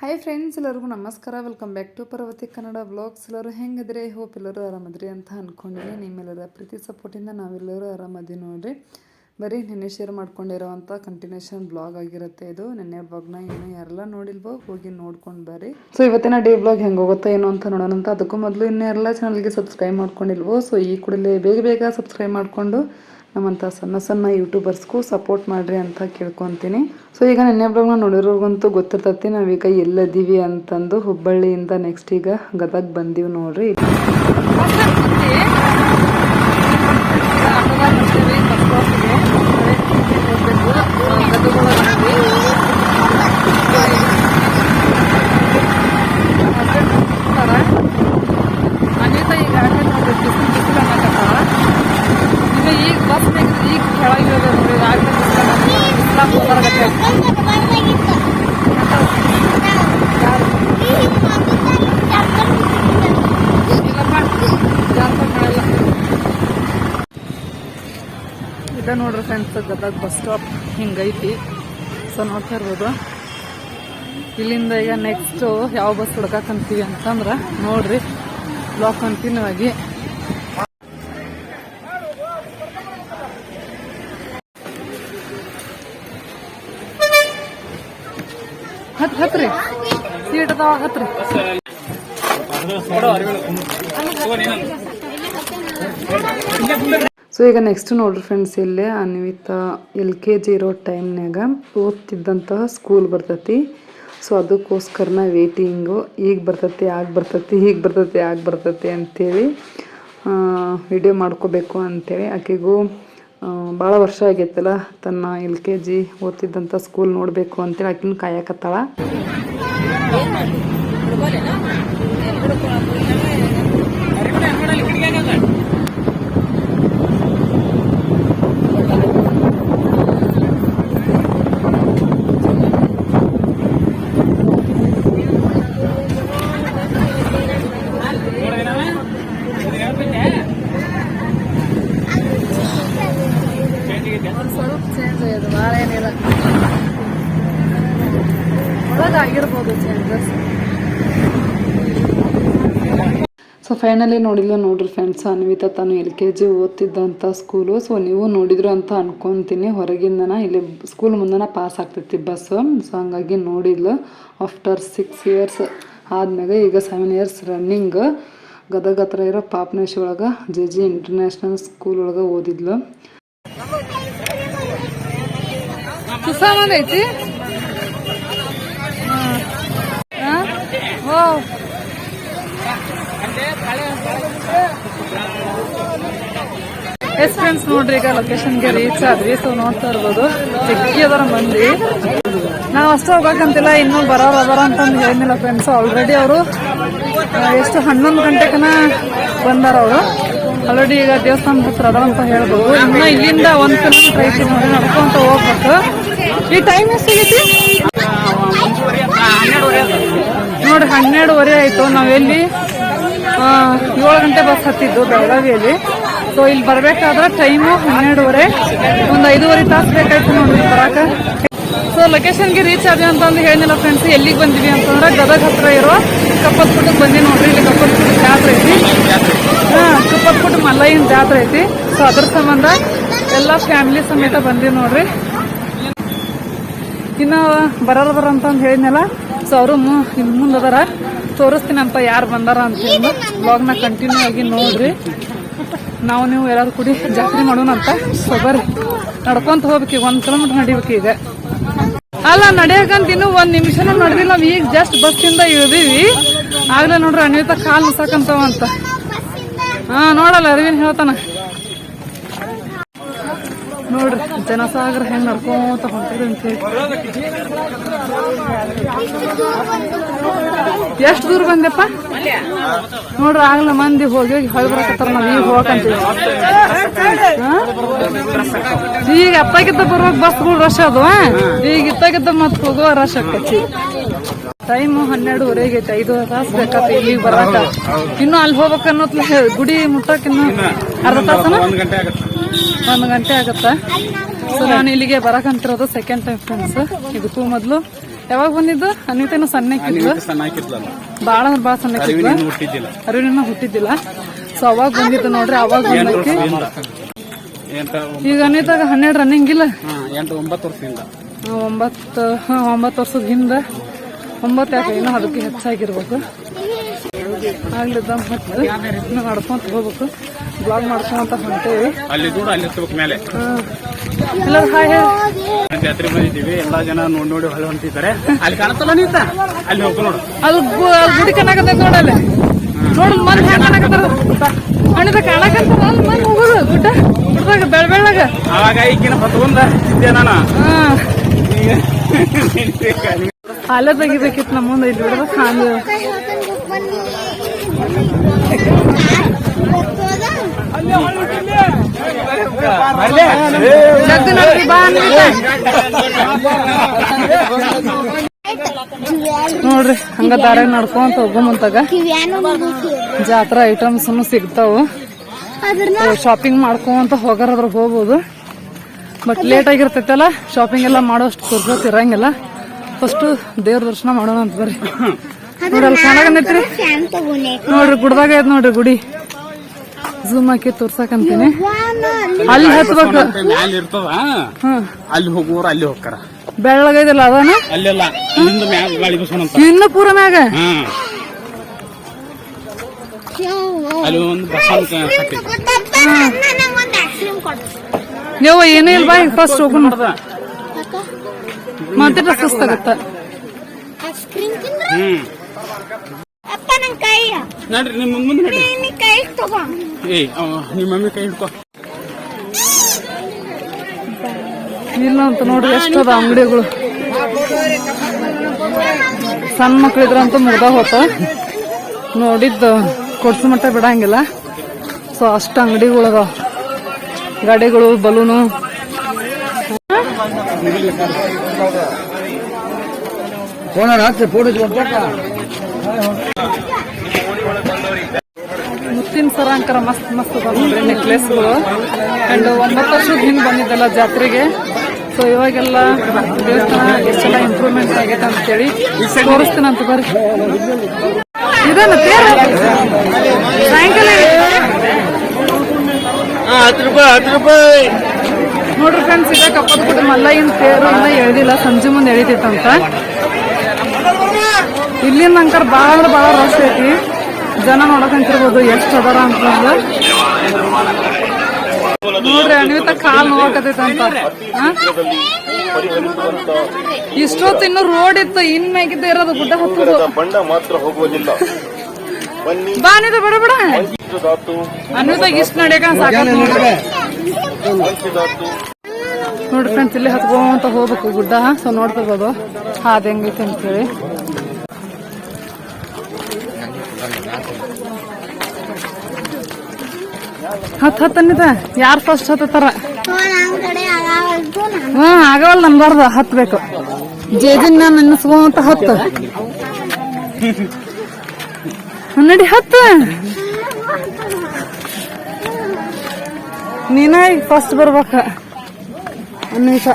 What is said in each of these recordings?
Hi friends ಎಲ್ಲರಿಗೂ ನಮಸ್ಕಾರ. Welcome back to Parvati Kannada blogs ಎಲ್ಲರೂ ಹೆಂಗಿದ್ರೆ ಹೋಪ್ ಎಲ್ಲರೂ ಆರಾಮದ್ರಿ ಅಂತ ಅಂದ್ಕೊಂಡಿನಿ ನಿಮ್ಮೆಲ್ಲರ ಪ್ರೀತಿ ಸಪೋರ್ಟಿಂದ ನಾವೆಲ್ಲರೂ ಆರಾಮದಿ ನೋಡಿರಿ. ಬರೀ ನಿನ್ನೆ ಶೇರ್ ಮಾಡ್ಕೊಂಡಿರೋವಂಥ ಕಂಟಿನ್ಯೂಷನ್ ಬ್ಲಾಗ್ ಆಗಿರುತ್ತೆ ಇದು. ನಿನ್ನೆ ಬ್ಲಾಗ್ನ ಇನ್ನೂ ಯಾರೆಲ್ಲ ನೋಡಿಲ್ವೋ ಹೋಗಿ ನೋಡ್ಕೊಂಡು ಬರ್ರಿ. ಸೊ ಇವತ್ತಿನ ಡೇ ಬ್ಲಾಗ್ ಹೆಂಗೆ ಹೋಗುತ್ತೋ ಏನು ಅಂತ ನೋಡೋಣ ಅಂತ. ಅದಕ್ಕೂ ಮೊದಲು ಇನ್ನೂ ಎಲ್ಲ ಚಾನಲ್ಗೆ ಸಬ್ಸ್ಕ್ರೈಬ್ ಮಾಡ್ಕೊಂಡಿಲ್ವೋ ಸೊ ಈ ಕೂಡಲೇ ಬೇಗ ಬೇಗ ಸಬ್ಸ್ಕ್ರೈಬ್ ಮಾಡಿಕೊಂಡು ನಮ್ಮಂಥ ಸಣ್ಣ ಸಣ್ಣ ಯೂಟ್ಯೂಬರ್ಸ್ಗೂ ಸಪೋರ್ಟ್ ಮಾಡಿರಿ ಅಂತ ಕೇಳ್ಕೊತೀನಿ ಸೊ ಈಗ ನಿನ್ನೆ ಬ್ಲಾಗ್ನ ನೋಡಿರೋರ್ಗಂತೂ ಗೊತ್ತಿರ್ತೈತಿ ನಾವೀಗ ಎಲ್ಲದೀವಿ ಅಂತಂದು ಹುಬ್ಬಳ್ಳಿಯಿಂದ ನೆಕ್ಸ್ಟ್ ಈಗ ಗದಗ್ ಬಂದೀವಿ ನೋಡ್ರಿ ಅನಿತಾ ಈಗ ಆಮೇಲೆ ನೋಡ್ರಿ ಬಿಸಿಲು ಬಿಸಿಲು ಅನ್ನಕತ್ತಾಳ ಈಗ ಈಗ ಬಸ್ ಬೇಕಿದ್ರೆ ಈಗ ಕೆಳಗೆ ಇಳಿದ ನೋಡ್ರಿ ಆಗಲೇ ಬಿಸಿಲಾಗ ಹೋಗಾಗತ್ತೆ ಇದ ನೋಡ್ರಿ ಫ್ರೆಂಡ್ಸ್ ಗದಗ ಬಸ್ ಸ್ಟಾಪ್ ಹಿಂಗೈತಿ. ಸೊ ನೋಡ್ತಾ ಇರ್ಬೋದು. ಇಲ್ಲಿಂದ ಈಗ ನೆಕ್ಸ್ಟ್ ಯಾವ ಬಸ್ ಹುಡ್ಕಾಕಂತೀವಿ ಅಂತಂದ್ರೆ, ನೋಡ್ರಿ. ಬ್ಲಾಕ್ ಕಂಟಿನ್ಯೂ ಆಗಿ. ಹತ್ ಹತ್ರಿ ಸೀಟ್ ಅದಾವ ಹತ್ರಿ ಸೊ ಈಗ ನೆಕ್ಸ್ಟ್ ನೋಡ್ರಿ ಫ್ರೆಂಡ್ಸ್ ಇಲ್ಲೇ ಅನ್ವಿತ ಎಲ್ ಕೆ ಜಿ ಇರೋ ಟೈಮ್ನಾಗ ಓದ್ತಿದ್ದಂತಹ ಸ್ಕೂಲ್ ಬರ್ತೈತಿ. ಸೊ ಅದಕ್ಕೋಸ್ಕರನ ವೇಟಿಂಗು ಈಗ ಬರ್ತೈತಿ, ಆಗ ಬರ್ತೈತಿ ಈಗ ಬರ್ತೈತಿ, ಆಗ ಬರ್ತೈತಿ ಅಂತೇಳಿ ವಿಡಿಯೋ ಮಾಡ್ಕೋಬೇಕು ಅಂತೇಳಿ ಆಕೆಗೂ ಭಾಳ ವರ್ಷ ಆಗೈತಲ್ಲ ತನ್ನ ಎಲ್ ಕೆ ಜಿ ಓದ್ತಿದ್ದಂಥ ಸ್ಕೂಲ್ ನೋಡಬೇಕು ಅಂತೇಳಿ ಆಕಿನ ಕಾಯಕತ್ತಾಳ ಒಂದು ಸ್ವಲ್ಪ ಚೇಂಜ್ ಆಗಿದೆ ಭಾಳ ಏನಿಲ್ಲ ಒಳಗಾಗಿರ್ಬೋದು ಚೇಂಜಸ್ ಸೊ ಫೈನಲಿ ನೋಡಿಲ್ಲ. ನೋಡ್ರಿ ಫ್ರೆಂಡ್ಸ್ ಅನ್ವಿತಾ ತಾನು ಎಲ್ ಕೆ ಜಿ ಓದ್ತಿದ್ದಂಥ ಸ್ಕೂಲು ಸೊ ನೀವು ನೋಡಿದ್ರು ಅಂತ ಅನ್ಕೊಂತೀನಿ. ಹೊರಗಿಂದನ ಇಲ್ಲಿ ಸ್ಕೂಲ್ ಮುಂದನ ಪಾಸ್ ಆಗ್ತೈತಿ ಬಸ್ಸು ಸೊ ಹಂಗಾಗಿ ನೋಡಿಲ್ಲ. ಆಫ್ಟರ್ ಸಿಕ್ಸ್ ಇಯರ್ಸ್ ಆದ್ಮ್ಯಾಗ ಈಗ ಸೆವೆನ್ ಇಯರ್ಸ್ ರನ್ನಿಂಗ್ ಗದಗ ಹತ್ರ ಇರೋ ಪಾಪನೇಶ್ ಒಳಗೆ ಜೆ ಜಿ ಇಂಟರ್ನ್ಯಾಷನಲ್ ಸ್ಕೂಲ್ ಒಳಗೆ ಓದಿದ್ಲು. ಐತಿ? ಎಸ್ ಫ್ರೆಂಡ್ಸ್ ನೋಡ್ರಿ ಈಗ ಲೊಕೇಶನ್ಗೆ ರೀಚ್ ಆದ್ವಿ ಸೊ ನೋಡ್ತಾ ಇರ್ಬೋದು. ಜಗ್ಗಿ ಅದರ ಮಂದಿ ನಾವು ಅಷ್ಟು ಹೋಗಕ್ಕಂತಿಲ್ಲ ಇನ್ನೂ ಬರೋರು ಅದರ ಅಂತಂದು ಹೇಳಿಲ್ಲ ಫ್ರೆಂಡ್ಸ್ ಆಲ್ರೆಡಿ ಅವರು ಎಷ್ಟು ಹನ್ನೊಂದು ಗಂಟೆಗನ ಬಂದಾರ ಅವರು. ಆಲ್ರೆಡಿ ಈಗ ದೇವಸ್ಥಾನ ಹತ್ರ ಅದಾರ ಅಂತ ಹೇಳ್ಬೋದು. ಇನ್ನೂ ಇಲ್ಲಿಂದ ಒಂದು ಕಿಲೋಮೀಟರ್ ಐತಿ ನೋಡಿ ನಡ್ಕೊಂತ ಹೋಗ್ಬೇಕು. ಈ ಟೈಮ್ ಎಷ್ಟಾಗೈತಿ ನೋಡಿ ಹನ್ನೆರಡುವರೆ ಆಯ್ತು. ನಾವೆಲ್ಲಿ ಏಳು ಗಂಟೆ ಬಸ್ ಹತ್ತಿದ್ದು ಬೆಳಗಾವಿಯಲ್ಲಿ. ಸೊ ಇಲ್ಲಿ ಬರಬೇಕಾದ್ರೆ ಟೈಮು ಹನ್ನೆರಡುವರೆ, ಒಂದು ಐದೂವರೆ ತಾಸು ಬೇಕಾಯ್ತು ನೋಡಿ ಬರಕ್ಕೆ ಸೊ ಲೊಕೇಶನ್ಗೆ ರೀಚ್ ಆದ್ವಿ ಅಂತಂದು ಹೇಳಿಲ್ಲ ಫ್ರೆಂಡ್ಸ್ ಎಲ್ಲಿಗೆ ಬಂದಿವಿ ಅಂತಂದ್ರೆ ಗದಗ ಹತ್ರ ಇರೋ ಕಪ್ಪತ್ಪುಟಕ್ಕೆ ಬಂದಿ ನೋಡ್ರಿ, ಇಲ್ಲಿ ಕಪ್ಪತ್ಪುಟ ಜಾತ್ರೆ ಐತಿ. ಹಾ ಕಪ್ಪತ್ಪುಟ ಮಲ್ಲಯ್ಯನ ಜಾತ್ರೆ ಐತಿ. ಸೊ ಅದ್ರ ಸಂಬಂಧ ಎಲ್ಲ ಫ್ಯಾಮಿಲಿ ಸಮೇತ ಬಂದಿವಿ ನೋಡ್ರಿ. ಇನ್ನು ಬರೋರು ಬರ ಅಂತಂದು ಹೇಳಿದ್ನಲ್ಲ ಸೊ ಅವರು ಅದಾರ. ತೋರಿಸ್ತೀನಿ ಅಂತ ಯಾರು ಬಂದಾರ ಅಂತ ಇವಾಗ ಬ್ಲಾಗ್ನ ಕಂಟಿನ್ಯೂ ಆಗಿ ನೋಡ್ರಿ. ನಾವು ನೀವು ಎಲ್ಲರೂ ಕೂಡಿ ಜಾತ್ರೆ ಮಾಡೋಣ ಅಂತ ಸೊ ಬರ್ರಿ. ನಡ್ಕೊಂತ ಹೋಗ್ಬೇಕು ಈಗ ಒಂದ್ ಕಿಲೋಮೀಟರ್ ನಡಿಬೇಕು ಈಗ. ಅಲ್ಲ ನಡೆಯಕಂತ ಇನ್ನೂ ಒಂದ್ ನಿಮಿಷನೂ ನಡೆದಿಲ್ಲ. ನಾವ್ ಈಗ ಜಸ್ಟ್ ಬಸ್ಸಿಂದ ಇಳಿದೀವಿ. ಆಗ್ಲೇ ನೋಡ್ರಿ ಅನ್ವಿತ ಕಾಲ್ ಮುಸಾಕಂತವಂತ ಹಾ ನೋಡಲ್ಲ ಅರವಿಂದ್ ಹೇಳ್ತಾನ. ನೋಡ್ರಿ, ಜನಸಾಗರ ಹೆಂಗ್ ನಡ್ಕೋತ ಹೊಂಟಿದ್ರು ಅಂತ ಹೇಳಿ. ಎಷ್ಟು ದೂರ ಬಂದೆಪ್ಪ ನೋಡ್ರಿ, ಆಗ್ಲ ಮಂದಿ ಹೋಗಿ ಹೊಳ್ ಬರಕತ್ತಾರ ನಾವ್ ಈಗ ಹೋಗಂತೀವಿ ಈಗ ಅಪ್ಪಾಗಿದ್ದ ಬರ್ಬೇಕು ಬಸ್ಗಳು ರಶ್ ಅದು ಈಗ ಇತ್ತಾಗಿದ್ದ ಮತ್ತೆ ಹೋಗುವ ರಶ್ ಆಕತಿ ಟೈಮ್ ಹನ್ನೆರಡುವರೆಗೆ ಐತೆ ಐದು ತಾಸು ಬೇಕಾಗ್ತದೆ ಇಲ್ಲಿಗೆ ಬರಾಕ ಇನ್ನು ಅಲ್ಲಿ ಹೋಗ್ಬೇಕು ಅನ್ನೋತ್ಲೆ ಗುಡಿ ಮುಟ್ಟಕ್ ಇನ್ನು ಅರ್ಧ ತಾಸನ? ಒಂದ್ ಗಂಟೆ ಆಗುತ್ತೆ. ಸೊ ನಾನು ಇಲ್ಲಿಗೆ ಬರಕಂತಿರೋದು ಸೆಕೆಂಡ್ ಟೈಮ್ ಫ್ರೆಂಡ್ಸ್ ಇದಕ್ಕೂ ಮೊದಲು. ಯಾವಾಗ ಬಂದಿದ್ದು? ಅನ್ವಿತೇನು ಸಣ್ಣಕ್ಕಿದ್ಲು ಬಾಳ ಅಂದ್ರೆ ಬಾಳ ಸಣ್ಣ ಅರಿವಿನ ಹುಟ್ಟಿದ್ದಿಲ್ಲ. ಅರಿವಿನ ಹುಟ್ಟಿದ್ದಿಲ್ಲ. ಸೊ ಅವಾಗ ಬಂದಿದ್ದು ನೋಡ್ರಿ ಅವಾಗ ಎಂಟು ಈಗ ಅನ್ವಿತಾಗ ಹನ್ನೆರಡು ರನ್ನಿಂಗ್ ಇಲ್ಲ? ಒಂಬತ್ತು ವರ್ಷದಿಂದ. ಒಂಬತ್ತು ಹಾ ಒಂಬತ್ತು ವರ್ಷದ ಹಿಂದೆ. ಒಂಬತ್ತು ಯಾಕೆ ಏನೋ ಅದಕ್ಕೆ ಹೆಚ್ಚಾಗಿರ್ಬೇಕು. ಆಗ್ಲಿದ್ದ ಮತ್ತೆ ನಡ್ಕೊಂತ ಹೋಗ್ಬೇಕು. ಬ್ಲಾಗ್ ಮಾಡ್ಕೊಂತ ಹೊಂಟೇವಿ. ಅಲ್ಲಿ ದೂರ ಅಲ್ಲಿ ಮೇಲೆ. ಹಾಯ್ ಹೇಳಿ. ಜಾತ್ರೆ ಬಂದಿದ್ದೀವಿ. ಎಲ್ಲಾ ಜನ ನೋಡಿ ನೋಡಿ ಹೊಳೆ ಹೊಂಟಿದ್ದಾರೆ. ಅಲ್ಲಿ ಕಾಣತ್ತಲ್ಲ ನೀತ? ಅಲ್ಲಿ ಹೋಗ್ ನೋಡು. ಅದು ಗುಡಿ ಕಾಣಕತ್ತೈತಿ ನೋಡಲ್ಲ. ನೋಡು ಮನ್ ಹೆಂಗ್ ಕಾಣಕತ್ತಾರ ಅಲ್ಲಿ ಮಂದಿ ಹೋಗುದು ಗುಡ್ಡ ಗುಡ್ಡದಾಗ ಬೆಳ ಬೆಳ್ಳಗ. ಆವಾಗ ಈಗಿನ ಹೊತ್ಕೊಂಡ ಇದ್ದೆ ನಾನು. ಹಾ ಅಲ್ಲೇ ತೆಗಿಬೇಕಿತ್ತು ನಮ್ಮ ಮುಂದೆ ಇಲ್ಲಿ ಬಿಡದ ಹಾಲು. ನೋಡ್ರಿ ಹಂಗ ದಾರ ನಡ್ಕೊಂತ ಹೋಗಮಂತಾಗ ಜಾತ್ರಾ ಐಟಮ್ಸ್ ಸಿಗ್ತಾವು. ಶಾಪಿಂಗ್ ಮಾಡ್ಕೊಂತ ಹೋಗಾರ ಅದ್ರ ಹೋಗ್ಬೋದು. ಬಟ್ ಲೇಟ್ ಆಗಿರ್ತೈತಲ್ಲ ಶಾಪಿಂಗ್ ಎಲ್ಲ ಮಾಡೋಷ್ಟು ಪುರ್ಸೊತ್ ಇರಂಗಿಲ್ಲ. ಫಸ್ಟ್ ದೇವ್ರ ದರ್ಶನ ಮಾಡೋಣ ಅಂತ ಬರ್ರಿ. ನೋಡ್ರಿ ಅಲ್ಲಿ ತಗೋನೆ ನೋಡ್ರಿ ಗುಡ್ದಾಗ ಐತ್ ನೋಡ್ರಿ ಗುಡಿ. ಝೂಮ್ ಹಾಕಿ ತೋರ್ಸಾಕಂತೀನಿ ಅಲ್ಲಿ ಹತ್ಬೇಕು. ಅಲ್ಲಿ ಹೋಗುವವ್ರು ಅಲ್ಲಿ ಹೋಗ್ತಾರ. ಬೆಳ್ಳಗೈದಲ್ಲ ಅದಾನ? ಅಲ್ಲೆಲ್ಲ. ಇನ್ನು ಪೂರ ಮ್ಯಾಗ? ಹಾ. ಅಲ್ಲಿ ಒಂದು ನೀವು ಏನೇ ಇಲ್ಲ ಬಾ ಫಸ್ಟ್ ಹೋಗೋಣ ಮತ್ತೆ ಸುಸ್ತಾಗತ್ತ. ಐಸ್ ಕ್ರೀಮ್ ತಿಂದ್ರೆ? ಅಪ್ಪ ನನ್ ಕೈ. ನಡ್ರಿ ನಿಮ್ ಮುಂದ್ ನಡ್ರಿ. ನೀ ಕೈ ತಗೋ. ಅವ ನಿಮ್ಮ ಮಮ್ಮಿ ಕೈ ಹಿಡ್ಕೋ. ಇಲ್ಲ ಅಂತ ನೋಡ್ರಿ ಎಷ್ಟದ ಅಂಗಡಿಗಳು. ಸಣ್ಣ ಮಕ್ಳಿದ್ರಂತೂ ಮುಗ್ದ ಹೋತ. ನೋಡಿದ್ದು ಕೊಡ್ಸು ಮಟ್ಟ ಬಿಡಂಗಿಲ್ಲ. ಸೊ ಅಷ್ಟು ಅಂಗಡಿಗಳದ ಗಾಡಿಗಳು ಬಲೂನು. ಮುತ್ತಿನ ಸರ ಅಂಕರ ಮಸ್ತ್ ಮಸ್ತ್ ಬಂದ್ರೆ ನೋಡ್ರಿ ನೆಕ್ಲೆಸ್ಗಳು ಅಂಡ್ ಒಂಬತ್ತು ವರ್ಷದ ಹಿಂದೆ ಬಂದಿದ್ದಲ್ಲ ಜಾತ್ರೆಗೆ. ಸೊ ಇವಾಗೆಲ್ಲ ದೇವಸ್ಥಾನ ಎಷ್ಟೆಲ್ಲ ಇಂಪ್ರೂವ್ಮೆಂಟ್ ಆಗೈತೆ ಅಂತೇಳಿ ತೋರಿಸ್ತೀನಿ ಅಂತ ಬರ್ರಿ. ಇದನ್ನ ತೇರು. ಸಾಯಂಕಾಲ. ಹತ್ತು ರೂಪಾಯಿ ಹತ್ತು ರೂಪಾಯಿ. ನೋಡ್ರಿ ಫ್ರೆಂಡ್ಸ್ ಈಗ ಕಪ್ಪದ ಗುಡ್ಡ ಮಲ್ಲಯ್ಯನ ತೇರು ಇನ್ನ ಎಳ್ದಿಲ್ಲ ಸಂಜೆ ಮುಂದೆ ಎಳಿತೈತಂತ. ಇಲ್ಲಿಂದ ಅಂಕರ್ ಬಹಳ ಅಂದ್ರೆ ಭಾಳ ರಶ್ ಐತಿ. ಜನ ನೋಡಕಂತಿರ್ಬೋದು ಎಷ್ಟು ಅದರ ಅಂತಂದ್ರೆ ನೋಡ್ರಿ, ಅನ್ವಿತ ಕಾಲ್ ನೋಡಕತ್ತೈತಂತ ಇಷ್ಟೊತ್ತು ಇನ್ನು ರೋಡ್ ಇತ್ತು, ಇನ್ ಮ್ಯಾಗಿದ್ದ ಇರೋದು ಗುಡ್ಡ ಹತ್ತುದು. ಬಂಡ ಮಾತ್ರ ಹೋಗುವುದಿಲ್ಲ. ಬಾ ಬಡ ಬಡ. ಇಷ್ಟು ನಡಿಯಕ ನೋಡ್ರಿ ಫ್ರೆಂಡ್ಸ್ ಇಲ್ಲಿ ಹತ್ಕೊಂತ ಹೋಗ್ಬೇಕು ಗುಡ್ಡ. ಸೊ ನೋಡ್ತಿರ್ಬೋದು ಹಾದ ಹೆಂಗೈತೆ ಅಂತೇಳಿ. ಹತ್ ಹತ್ತನಿದ ಯಾರು ಫಸ್ಟ್ ಹತ್ತಾರ? ಹಾ ಆಗವಲ್ಲ ನಮ್ಬಾರ್ದು ಹತ್ಬೇಕು ಜೇಜಿನ ನೆನೆಸ್ಕೊಂತ ಹತ್ತು. ನಡಿ ಹತ್ತು. ನೀನ ಈಗ ಫಸ್ಟ್ ಬರ್ಬೇಕ. ಅನ್ನಿಸ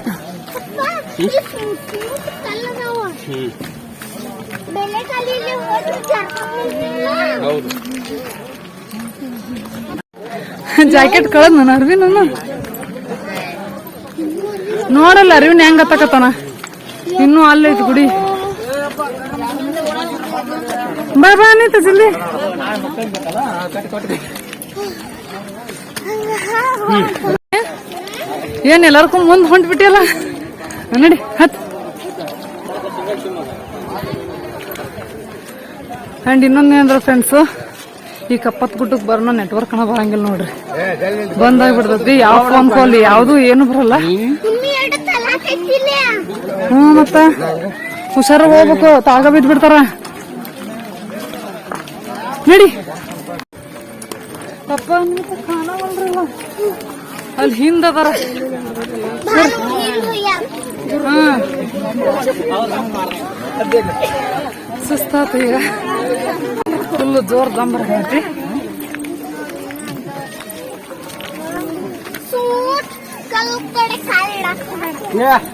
ಜಾಕೆಟ್ ಕಳದ್ ನಾನು ಅರ್ವಿ ನಾನು. ನೋಡಲ್ಲ ಅರಿವಿನ ಹೆಂಗ ಹತ್ತಕತ್ತಾನ? ಇನ್ನೂ ಅಲ್ಲೈತಿ ಗುಡಿ. ಬಾ ಬಾ ಅನಿತ ಜಲ್ದಿ. ಏನ್ ಎಲ್ಲಾರ್ಗೂ ಮುಂದ್ ಹೊಂಟ್ಬಿಟ್ಟಿಯಲ್ಲ? ನಡಿ, ಹತ್. ಅಂಡ್ ಇನ್ನೊಂದೇನಂದ್ರ ಫ್ರೆಂಡ್ಸ್ ಈ ಕಪ್ಪತ್ ಗುಡ್ಡಕ್ ಬರೋಣ ನೆಟ್ವರ್ಕ್ ಅನ್ನ ಬರಂಗಿಲ್ಲ ನೋಡ್ರಿ. ಬಂದಾಗ್ಬಿಡ್ತೈತಿ, ಯಾವ ಫೋನ್ ಕಾಲ್ ಯಾವ್ದು ಏನು ಬರಲ್ಲ. ಹ್ಮ್, ಮತ್ತ. ಹುಷಾರ ಹೋಗ್ಬೇಕು ತಾಗ ಬಿದ್ ಬಿಡ್ತಾರ ನಡಿ. ಪಪ್ಪ ನಿಮ್ಗೆ ಕಾಣವಲ್ರಲ್ಲ. ಅಲ್ಲಿ ಹಿಂದ ಅದಾರ ಹಾ. ಸುಸ್ತಾತ ಈಗ. ಫುಲ್ ಜೋರ್ ದಂಬರ ಕಾಲಿಡಾಕ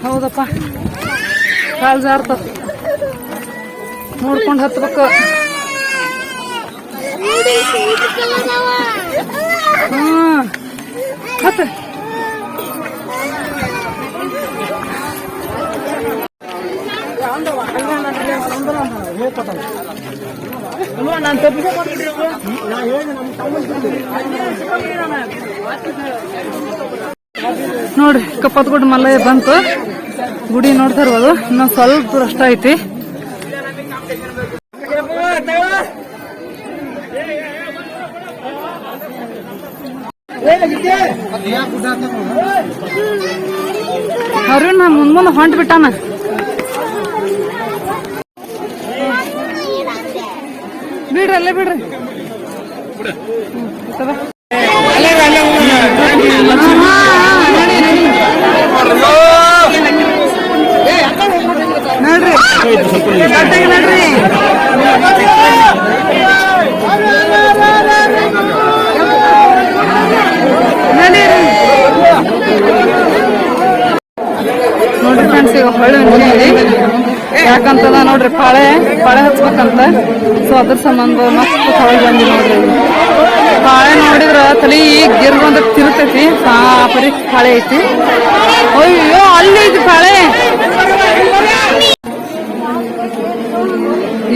ಹೌದಪ್ಪ. ಕಾಲ್ ಜಾರ್ತದ ನೋಡ್ಕೊಂಡು ಹತ್ಬೇಕು. ಹ್ಮ್ ಹತ್ತ ನೋಡ್ರಿ ಕಪ್ಪತ್ಗುಡ್ ಮಲ್ಲಯ್ಯ ಬಂತು. ಗುಡಿ ನೋಡ್ತಾ ಇರ್ಬೋದು ಇನ್ನೊಂದ್ ಸ್ವಲ್ಪ ದೂರ ಅಷ್ಟ ಐತಿ. ಅರುಣ್ ಮುಂದ್ ಮುಂದೆ ಹೊಂಟ್ ಬಿಟ್ಟಾನ. ಬಿಡ್ರಿ ಅಲ್ಲೇ ಬಿಡ್ರಿ. ನೋಡ್ರಿ. ನಡೀರಿ. ನೋಡ್ರಿ ಫ್ರೆಂಡ್ಸ್ ಈಗ ಹೊಳ್ಳಿ ಹೊಂಟಿದೀವಿ ಯಾಕಂತದ ನೋಡ್ರಿ ಪಾಳೆ ಪಾಳೆ ಹಚ್ಬೇಕಂತ. ಸೊ ಅದ್ರ ಸಂಬಂಧ ಮಸ್ತ್ ಹೊಳ್ಳಿ ಬಂದಿ ನೋಡ್ರಿ. ಪಾಳೆ ನೋಡಿದ್ರ ತಲಿ ಗಿರ್ ಬಂದ ತಿರುತೈತಿ ಸಾಪರಿ ಪಾಳೆ ಐತಿ. ಅಯ್ಯೋ ಅಲ್ಲಿ ಐತಿ ಪಾಳೆ.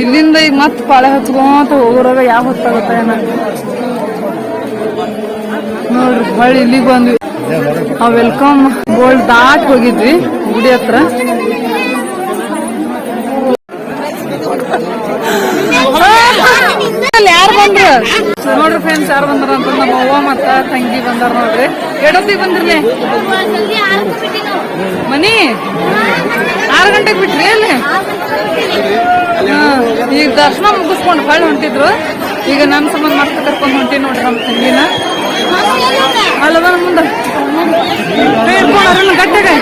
ಇಲ್ಲಿಂದ ಈಗ ಮತ್ ಪಾಳೆ ಹಚ್ಕೊಂತ ಹೋಗೋರಾಗ ಯಾವ ಹೊತ್ತಾಗತ್ತ ಏನ. ನೋಡ್ರಿ ಹೊಳ್ಳಿ ಇಲ್ಲಿಗೆ ಬಂದ್ವಿ. ಆ ವೆಲ್ಕಮ್ ಬೋಲ್ಡ್ ದಾಟ್ ಹೋಗಿದ್ವಿ ಗುಡಿ ಹತ್ರ. ಯಾರು ಬಂದ್ರ? ನೋಡ್ರಿ ಫ್ರೆಂಡ್ಸ್ ಯಾರು ಬಂದ್ರ ಅಂತ ನಮ್ಮ ಅವ್ವ ಮತ್ತ ತಂಗಿ ಬಂದಾರ ನೋಡ್ರಿ. ಎಡೊತ್ತಿಗೆ ಬಂದ್ರಿ ಮನಿ? ಆರು ಗಂಟೆಗೆ ಬಿಟ್ರಿ ಅಲ್ಲಿ ಹಾ, ಈಗ ದರ್ಶನ ಮುಗಿಸ್ಕೊಂಡು ಹೊಳ್ಳಿ ಹೊಂಟಿದ್ರು. ಈಗ ನನ್ನ ಸಂಬಂಧ ಮಾಡ್ತಾ ಕರ್ಕೊಂಡು ಹೊಂಟಿ ನೋಡ್ರಿ ನಮ್ಮ ತಂಗಿನ. ಅಲ್ಲದ ಮುಂದೆ. ಹಿಡ್ಕೊಂಡು ಗಟ್ಟೆಗೆ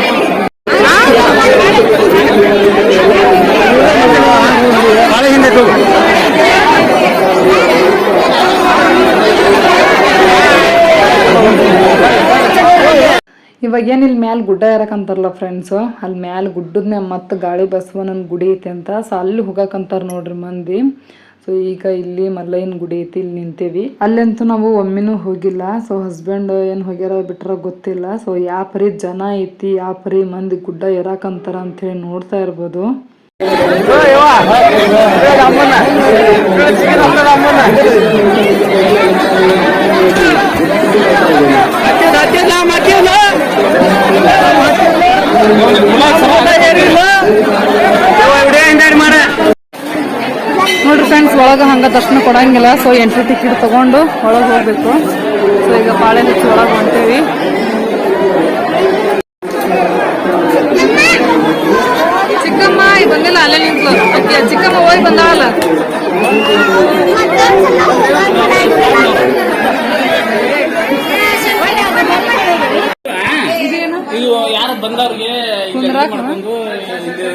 ಇವಾಗ ಏನ್ ಇಲ್ಲಿ ಮ್ಯಾಲ ಗುಡ್ಡ ಇರಕಂತಾರಲ್ಲ ಫ್ರೆಂಡ್ಸ್ ಅಲ್ಲಿ ಮ್ಯಾಲ ಗುಡ್ಡದ್ನ ಮತ್ತೆ ಗಾಳಿ ಬಸವನ ಗುಡಿ ಐತೆ ಅಂತ. ಸೊ ಅಲ್ಲಿ ಹೋಗಕ್ಕಂತಾರೆ ನೋಡ್ರಿ ಮಂದಿ. ಸೊ ಈಗ ಇಲ್ಲಿ ಮಲ್ಲಯ್ಯನ ಗುಡಿ ಐತಿ ಇಲ್ಲಿ ನಿಂತೀವಿ. ಅಲ್ಲಂತೂ ನಾವು ಒಮ್ಮೆನೂ ಹೋಗಿಲ್ಲ. ಸೊ ಹಸ್ಬೆಂಡ್ ಏನು ಹೋಗ್ಯಾರ ಬಿಟ್ರ ಗೊತ್ತಿಲ್ಲ. ಸೊ ಯಾವ ಪರಿ ಜನ ಐತಿ ಯಾವ ಪರಿ ಮಂದಿ ಗುಡ್ಡ ಇರಾಕಂತಾರ ಅಂತ ಹೇಳಿ ನೋಡ್ತಾ ಇರ್ಬೋದು. ನೋಡ್ರಿ ಫ್ರೆಂಡ್ಸ್ ಒಳಗೆ ಹಂಗ ದರ್ಶನ ಕೊಡಂಗಿಲ್ಲ ಸೊ ಎಂಟ್ರಿ ಟಿಕೆಟ್ ತಗೊಂಡು ಒಳಗೆ ಹೋಗ್ಬೇಕು. ಸೊ ಈಗ ಬಾಳೆ ಹಚ್ಚಿ ಒಳಗೆ ಹೊಂಟೇವಿ. ಚಿಕ್ಕಮ್ಮ ಈಗ ಬಂದಿಲ್ಲ, ಅಲ್ಲೇ ನಿಂತು ಚಿಕ್ಕಮ್ಮ ಹೋಗಿ ಬಂದಾಳಲ್ಲ. ಬಂದವ್ರಿಗೆ ಮಾಡ್ಕೊಂಡು ಇದು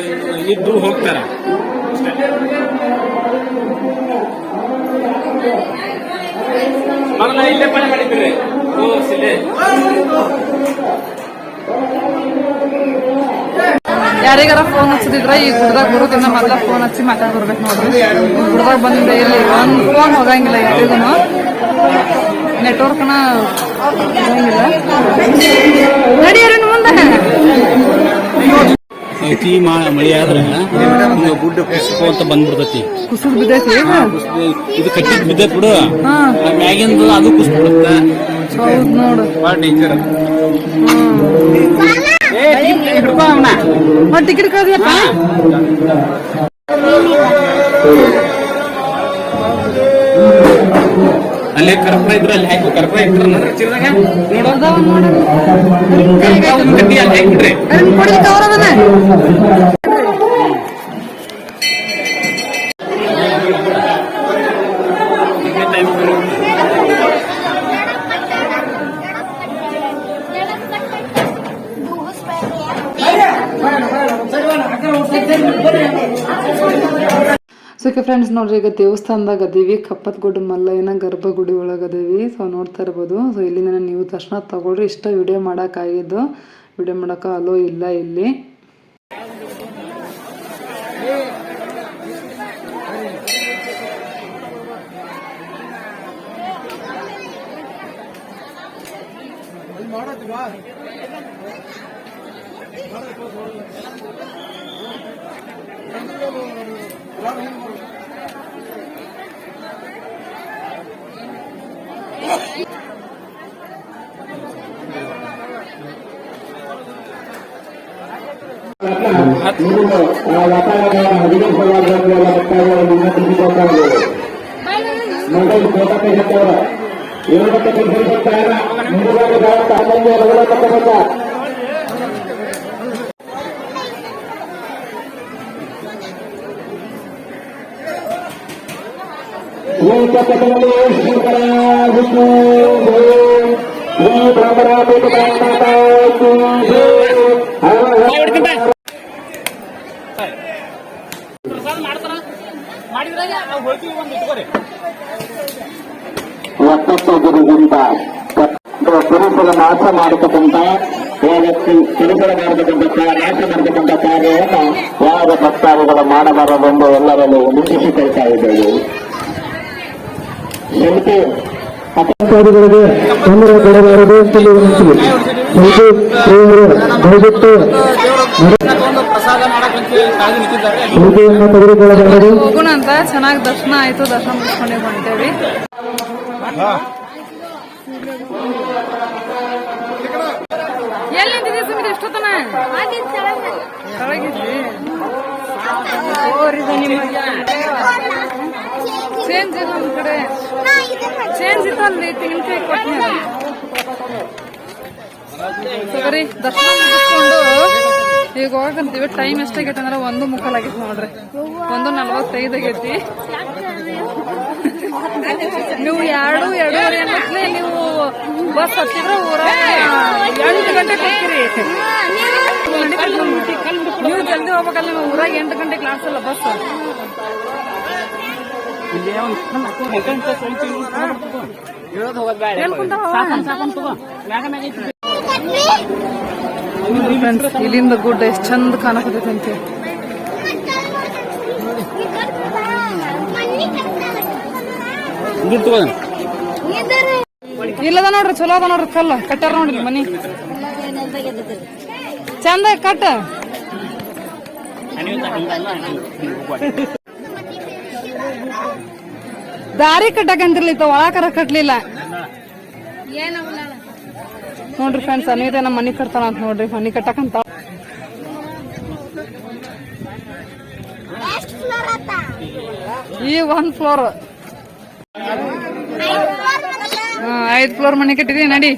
ಇದ್ದು ಹೋಗ್ತಾರೆ. ಮಗನ ಇಲ್ಲೇ ಪಣೆ ಮಾಡಿದ್ರಿ ಓ ಸಿಲೆ. ಯಾರಿಗಾರ ಫೋನ್ ಹಚ್ಚಿದ್ರ ಈ ಗುಡ್ದಾಗ ಬರೋದಿನ್ನ ಮೊದಲ ಫೋನ್ ಹಚ್ಚಿ ಮಾತಾಡ್ ಬರ್ಬೇಕು ನೋಡ್ರಿ ಗುಡ್ದಾಗ ಬಂದಿಂದ ಇಲ್ಲಿ ಒಂದು ಫೋನ್ ಹೋಗಂಗಿಲ್ಲ ಯಾರಿಗೂ ನೆಟ್ವರ್ಕ್ನ ಹೋಗಂಗಿಲ್ಲ. ನಡೀರಿ ಅತಿ ಮಳೆ ಆದ್ರೆ ಗುಡ್ಡ ಕುಸ್ಕೋ ಅಂತ ಬಂದ್ಬಿಡ್ತತಿ. ಕುಸುಡ್ ಬಿದ್ದೈತಿ ಇದು ಕಟ್ಟಿ ಬಿದ್ದೈತ್ ಬಿಡು. ಮ್ಯಾಗಿಂದ ಅದು ಕುಸ್ಬಿಡುತ್ತೆ ಹೌದ್ ನೋಡು. ಭಾಳ ಡೇಂಜರ್ ಟಿಕೆಟ್ ಕಳ್ದಿಯಪ್ಪ. ಅಲ್ಲೇ ಕರ್ಪುರ ಇದ್ರ ಅಲ್ಲಿ ಹಾಕಿ ಕರ್ಪುರ ಇಟ್ರ ಚಿರದಾಗ ನೋಡು ಅದಾವ ನೋಡು ಒಂದ್ ಕಟ್ಟಿ ಅಲ್ಲಿ ಹಾಕ್ಬಿಡ್ರಿ ಫ್ರೆಂಡ್ಸ್ ನೋಡ್ರಿ ಈಗ ದೇವಸ್ಥಾನದಾಗ ಅದೇವಿ ಕಪ್ಪತ್ಗುಡ್ಡ ಮಲ್ಲಯ್ಯನ ಗರ್ಭಗುಡಿ ಗುಡಿ ಅದೇವಿ ಸೊ ನೋಡ್ತಾ ಇರ್ಬೋದು ಸೊ ಇಲ್ಲಿಂದ ನೀವು ದರ್ಶನ ತಗೊಳ್ರಿ ಇಷ್ಟ ವಿಡಿಯೋ ಮಾಡೋಕ್ಕಾಗಿದ್ದು ವಿಡಿಯೋ ಮಾಡೋಕೆ ಅಲೋ ಇಲ್ಲ ಇಲ್ಲಿ ಮಾಡೋದು మండలి కోటపై చెప్పేవారు ఇరవై ముందుగా తాగంగా ಒತ್ತೊಬ್ಬರಿಂದ ಪರಿಸರ ನಾಶ ಮಾಡತಕ್ಕಂಥ ಪುರುಷರ ಮಾಡತಕ್ಕಂಥ ನಾಶ ಮಾಡತಕ್ಕಂಥ ಕಾರ್ಯವನ್ನು ಯಾವ ಭಕ್ತಾದಿಗಳು ಮಾಡಬಾರದೆಂದು ಎಲ್ಲರಲ್ಲೂ ವಿನಂತಿಸಿಕೊಳ್ತಾ ಇದ್ದೇವೆ ಸಮಿತಿ ಭಕ್ತಾದಿಗಳಿಗೆ ತೊಂದರೆ ಕೊಡಬಾರದು ಅಂತ ವಿನಂತಿ ಸಮಿತಿ ಪ್ರಿಯರು ದಯವಿಟ್ಟು ತೆಗೆದುಕೊಳ್ಳಬಾರದು. ಅಂತ ಚೆನ್ನಾಗಿ ದರ್ಶನ ಆಯ್ತು, ದರ್ಶನ ಮುಗಿಸ್ಕೊಂಡೇ ಹೊಂಟೇವಿ ಎಲ್ಲಿ ನಿಂತಿದ್ದೀವಿ ಎಷ್ಟೊತ್ತನ? ಕೆಳಗಿದ್ವಿ ಚೇಂಜ್ ಇದೆ ಒಂದ್ ಕಡೆ. ಚೇಂಜ್ ಇತ್ತು ಅಲ್ಲಿ ತೆಂಗಿನಕಾಯಿ ಕೊಟ್ಟು ಸರಿ, ದರ್ಶನ ಮುಗಿಸ್ಕೊಂಡು ಈಗ ಹೋಗಂತೀವಿ ಟೈಮ್ ಎಷ್ಟಾಗೈತೆ ಅಂದ್ರೆ ಒಂದು ಮುಕ್ಕಾಲಾಗೈತೆ ನೋಡ್ರಿ. ಒಂದು ನಲ್ವತ್ತೈದು ಆಗೈತಿ. ನೀವು ಎರಡು, ಎರಡೂವರೆ ಅನ್ನತ್ಲೆ ನೀವು ಬಸ್ ಹತ್ತಿದ್ರೆ ಊರ ಎಂಟು ಗಂಟೆ ಹೋಗ್ತೀರಿ. ನೀವು ಜಲ್ದಿ ಹೋಗ್ಬೇಕಲ್ಲ, ನೀವು ಊರಾಗ ಎಂಟು ಗಂಟೆ ಕ್ಲಾಸ್ ಅಲ್ಲ ಬಸ್. ಹೇಳೋದು ಹೋಗೋದು ಫ್ರೆಂಡ್ಸ್ ಇಲ್ಲಿಂದ ಗುಡ್ಡ ಎಷ್ಟು ಚಂದ ಕಾಣಕತ್ತೈತೆ ಅಂತ ಇಲ್ಲದ ನೋಡ್ರಿ, ಚಲೋ ಅದ ನೋಡ್ರಿ, ಕಲ್ಲ. ಕಟ್ಟಾರ ನೋಡ್ರಿ ಮನಿ. ಚಂದ ಕಟ್ಟ ದಾರಿ ಕಟ್ಟಕಂತಿರ್ಲಿತ್ತ ಒಳಕರ ಕಟ್ಲಿಲ್ಲ. ನೋಡ್ರಿ ಫ್ರೆಂಡ್ಸ್ ಅನಿತ ನಮ್ಮ ಮನಿ ಕಟ್ತಾನ ಅಂತ ನೋಡ್ರಿ ಮನಿ ಕಟ್ಟಕಂತ. ಈ ಒಂದ್ ಫ್ಲೋರ್ ಐದ್ ಫ್ಲೋರ್ ಮನಿ ಕಟ್ಟಿದೀವಿ ನಡಿ.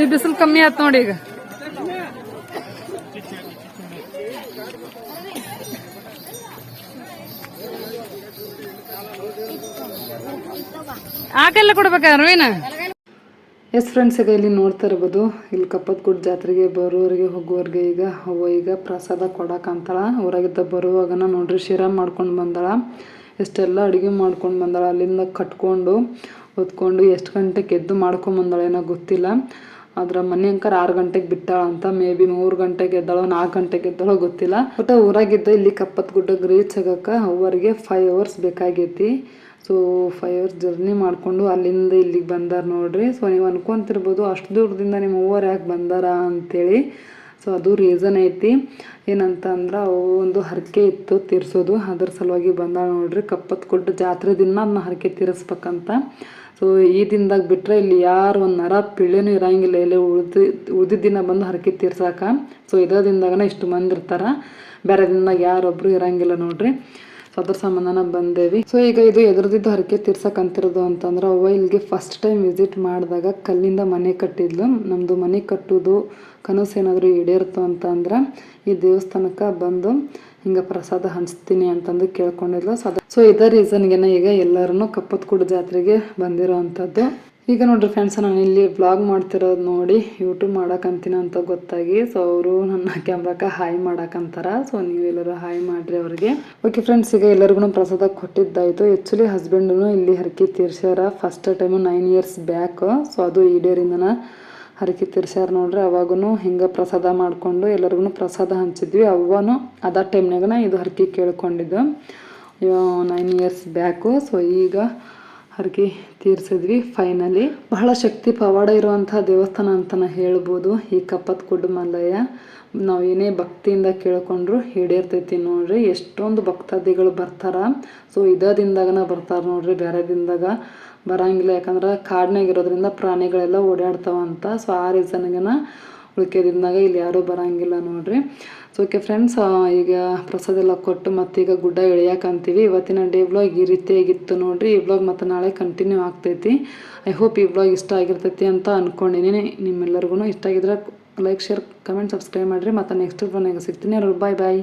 ಈ ಬಿಸಿಲು ಕಮ್ಮಿ ಆತ್ ನೋಡಿ ಈಗ. ಆಕೆಲ್ಲ ಕೊಡ್ಬೇಕ, ಅರವಿನ? ಎಸ್ ಫ್ರೆಂಡ್ಸ್ ಈಗ ಇಲ್ಲಿ ನೋಡ್ತಾ ಇರ್ಬೋದು, ಇಲ್ಲಿ ಕಪ್ಪತ್ಗುಡ್ ಜಾತ್ರೆಗೆ ಬರೋರಿಗೆ ಹೋಗೋರಿಗೆ ಈಗ ಅವ ಈಗ ಪ್ರಸಾದ ಕೊಡಕಂತಾಳ ಊರಾಗಿದ್ದ ಬರುವಾಗನ ನೋಡ್ರಿ, ಶಿರಾ ಮಾಡ್ಕೊಂಡು ಬಂದಾಳ. ಎಷ್ಟೆಲ್ಲ ಅಡುಗೆ ಮಾಡ್ಕೊಂಡು ಬಂದಾಳ, ಅಲ್ಲಿಂದ ಕಟ್ಕೊಂಡು, ಹೊತ್ಕೊಂಡು ಎಷ್ಟು ಗಂಟೆಗೆ ಎದ್ದು ಮಾಡ್ಕೊಂಡು ಬಂದಾಳ ಏನೋ ಗೊತ್ತಿಲ್ಲ. ಆದ್ರೆ ಮನೆ ಅಂಕರ್ ಆರು ಗಂಟೆಗೆ ಬಿಟ್ಟಾಳ ಅಂತ, ಮೇ ಬಿ ಮೂರು ಗಂಟೆಗೆ ಎದ್ದಾಳೋ, ನಾಲ್ಕು ಗಂಟೆಗೆ ಎದ್ದಾಳೋ ಗೊತ್ತಿಲ್ಲ. ಮತ್ತೆ ಊರಾಗಿದ್ದ ಇಲ್ಲಿ ಕಪ್ಪತ್ ಗುಡ್ಡಕ್ಕೆ ರೀಚ್ ಆಗಕ್ಕೆ ಅವರಿಗೆ ಫೈವ್ ಅವರ್ಸ್ ಬೇಕಾಗೈತಿ. ಸೊ ಫೈವ್ ಜರ್ನಿ ಮಾಡಿಕೊಂಡು ಅಲ್ಲಿಂದ ಇಲ್ಲಿಗೆ ಬಂದಾರ ನೋಡ್ರಿ. ಸೊ ನೀವು ಅನ್ಕೊಂತಿರ್ಬೋದು ಅಷ್ಟು ದೂರದಿಂದ ನಿಮ್ಮ ಓವರ್ ಯಾಕೆ ಬಂದಾರ ಅಂತೇಳಿ. ಸೊ ಅದು ರೀಸನ್ ಐತಿ. ಏನಂತ ಅಂದ್ರೆ ಅವು ಒಂದು ಹರಕೆ ಇತ್ತು ತೀರಿಸೋದು. ಅದ್ರ ಸಲುವಾಗಿ ಬಂದ ನೋಡ್ರಿ. ಕಪ್ಪತ್ ಕೊಟ್ಟು ಜಾತ್ರೆ ದಿನ ಅದನ್ನ ಹರಕೆ ತೀರಿಸ್ಬೇಕಂತ. ಸೊ ಈ ದಿನದಾಗ ಬಿಟ್ರೆ ಇಲ್ಲಿ ಯಾರು ಒಂದು ನರ ಪಿಳ್ಳೆನೂ ಇರಂಗಿಲ್ಲ. ಇಲ್ಲಿ ಉಳ್ದು ಉಳ್ದಿದ್ದ ದಿನ ಬಂದು ಹರಕೆ ತೀರ್ಸಾಕ. ಸೊ ಇದೇ ದಿನದಾಗನ ಇಷ್ಟು ಮಂದಿ ಇರ್ತಾರ. ಬೇರೆ ದಿನದಾಗ ಯಾರೊಬ್ರು ಇರಂಗಿಲ್ಲ ನೋಡ್ರಿ. ಸೊ ಅದ್ರ ಸಂಬಂಧನ ಬಂದೇವಿ. ಸೊ ಈಗ ಇದು ಎದುರದಿದ್ದು ಹರಕೆ ತೀರ್ಸಕ್ ಅಂತಿರೋದು ಅಂತಂದ್ರೆ, ಅವ್ವ ಇಲ್ಲಿಗೆ ಫಸ್ಟ್ ಟೈಮ್ ವಿಸಿಟ್ ಮಾಡಿದಾಗ ಕಲ್ಲಿಂದ ಮನೆ ಕಟ್ಟಿದ್ಲು. ನಮ್ದು ಮನೆ ಕಟ್ಟೋದು, ಕನಸು ಏನಾದರೂ ಅಂತ ಅಂದ್ರೆ ಈ ದೇವಸ್ಥಾನಕ್ಕೆ ಬಂದು ಹಿಂಗೆ ಪ್ರಸಾದ ಹಂಚ್ತೀನಿ ಅಂತಂದು ಕೇಳ್ಕೊಂಡಿದ್ಲು. ಸೊ ಸೊ ಇದೇ ರೀಸನ್ಗೆನ ಈಗ ಎಲ್ಲರೂ ಕಪ್ಪತ್ಕೂಡು ಜಾತ್ರೆಗೆ ಬಂದಿರೋ ಅಂಥದ್ದು. ಈಗ ನೋಡ್ರಿ ಫ್ರೆಂಡ್ಸ್ ನಾನು ಇಲ್ಲಿ ಬ್ಲಾಗ್ ಮಾಡ್ತಿರೋದು ನೋಡಿ ಯೂಟ್ಯೂಬ್ ಮಾಡಕಂತೀನಿ ಅಂತ ಗೊತ್ತಾಗಿ. ಸೊ ಅವರು ನನ್ನ ಕ್ಯಾಮ್ರಾಕ ಹಾಯ್ ಮಾಡಕಂತಾರ. ಸೊ ನೀವೆಲ್ಲರೂ ಹಾಯ್ ಮಾಡಿರಿ ಅವ್ರಿಗೆ. ಓಕೆ ಫ್ರೆಂಡ್ಸ್ ಈಗ ಎಲ್ಲರಿಗೂ ಪ್ರಸಾದ ಕೊಟ್ಟಿದ್ದಾಯ್ತು. ಆ್ಯಕ್ಚುಲಿ ಹಸ್ಬೆಂಡನು ಇಲ್ಲಿ ಹರಕೆ ತೀರ್ಸ್ಯಾರ. First time nine years back so ಅದು ಈಡೇರಿಂದನ ಹರಕೆ ತೀರ್ಸ್ಯಾರ ನೋಡ್ರಿ. ಅವಾಗೂ ಹಿಂಗೆ ಪ್ರಸಾದ ಮಾಡಿಕೊಂಡು ಎಲ್ಲರಿಗೂ ಪ್ರಸಾದ ಹಂಚಿದ್ವಿ. ಅವನು ಅದ ಟೈಮ್ನಾಗನ ಇದು ಹರಕೆ ಕೇಳ್ಕೊಂಡಿದ್ದು. ನೈನ್ ಇಯರ್ಸ್ ಬ್ಯಾಕು ಸೊ ಈಗ ಹರಕೆ ತೀರಿಸಿದ್ವಿ ಫೈನಲಿ ಬಹಳ ಶಕ್ತಿ ಪವಾಡ ಇರುವಂಥ ದೇವಸ್ಥಾನ ಅಂತಲೇ ಹೇಳ್ಬೋದು. ಈ ಕಪ್ಪತ್ ಗುಡ್ಡ ಮಲ್ಲಯ್ಯ ನಾವು ಏನೇ ಭಕ್ತಿಯಿಂದ ಕೇಳ್ಕೊಂಡ್ರು ಈಡೇರ್ತೈತಿ ನೋಡ್ರಿ. ಎಷ್ಟೊಂದು ಭಕ್ತಾದಿಗಳು ಬರ್ತಾರ. ಸೊ ಇದೇ ಬರ್ತಾರ ಬರ್ತಾರೆ ನೋಡ್ರಿ. ಬೇರೆ ದಿನದಾಗ ಬರಂಗಿಲ್ಲ. ಯಾಕಂದ್ರೆ ಕಾಡ್ನಾಗ ಇರೋದ್ರಿಂದ ಪ್ರಾಣಿಗಳೆಲ್ಲ ಓಡಾಡ್ತಾವಂತ ಸೊ ಆ ರೀಸನ್ಗನ ಉಳ್ಕೆದಿಂದಾಗ ಇಲ್ಲಿ ಯಾರೂ ಬರಂಗಿಲ್ಲ ನೋಡ್ರಿ. ಸೊ ಓಕೆ ಫ್ರೆಂಡ್ಸ್ ಈಗ ಪ್ರಸಾದ ಎಲ್ಲ ಕೊಟ್ಟು ಮತ್ತೀಗ ಗುಡ್ಡ ಇಳಿಯಾಕಂತೀವಿ ಇವತ್ತಿನ ಡೇ ಬ್ಲಾಗ್ ಈ ರೀತಿಯಾಗಿತ್ತು ನೋಡ್ರಿ. ಈ ಬ್ಲಾಗ್ ಮತ್ತೆ ನಾಳೆ ಕಂಟಿನ್ಯೂ ಆಗ್ತೈತಿ. ಐ ಹೋಪ್ ಈ ಬ್ಲಾಗ್ ಇಷ್ಟ ಆಗಿರ್ತೈತಿ ಅಂತ ಅಂದ್ಕೊಂಡಿದ್ದೀನಿ ನಿಮ್ಮೆಲ್ಲರಿಗೂ ಇಷ್ಟ ಆಗಿದ್ರೆ ಲೈಕ್ ಶೇರ್ ಕಮೆಂಟ್ ಸಬ್ಸ್ಕ್ರೈಬ್ ಮಾಡಿರಿ. ಮತ್ತು ನೆಕ್ಸ್ಟ್ ಬ್ಲಾಗ್ನಾಗ ಸಿಗ್ತೀನಿ. ಬಾಯ್ ಬಾಯ್